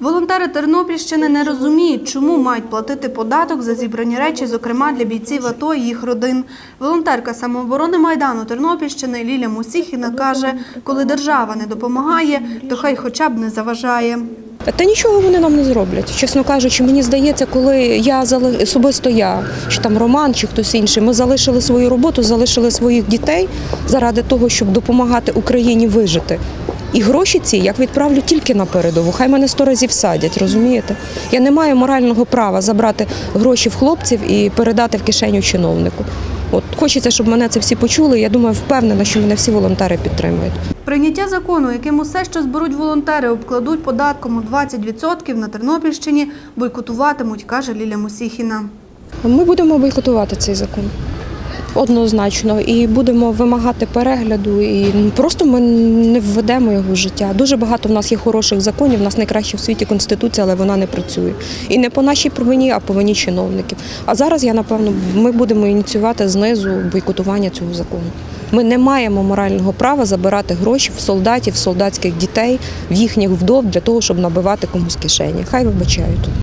Волонтери Тернопільщини не розуміють, чому мають платити податок за зібрані речі, зокрема для бійців АТО і їх родин. Волонтерка самооборони Майдану Тернопільщини Ліля Мусіхіна каже, коли держава не допомагає, то хай хоча б не заважає. Та нічого вони нам не зроблять. Чесно кажучи, мені здається, коли я особисто я, чи там Роман, чи хтось інший, ми залишили свою роботу, залишили своїх дітей заради того, щоб допомагати Україні вижити. І гроші ці як відправлю тільки на передову. Хай мене сто разів садять, розумієте? Я не маю морального права забрати гроші в хлопців і передати в кишеню чиновнику. От хочеться, щоб мене це всі почули. Я думаю, впевнена, що мене всі волонтери підтримують. Прийняття закону, яким усе, що зберуть волонтери, обкладуть податком у 20% на Тернопільщині, бойкотуватимуть, каже Ліля Мусіхіна. Ми будемо бойкотувати цей закон. Однозначно, і будемо вимагати перегляду, і просто ми не введемо його в життя. Дуже багато в нас є хороших законів. У нас найкраща в світі конституція, але вона не працює. І не по нашій провині, а по вині чиновників. А зараз я напевно ми будемо ініціювати знизу бойкотування цього закону. Ми не маємо морального права забирати гроші в солдатів, солдатських дітей, в їхніх вдов для того, щоб набивати комусь кишені. Хай вибачають.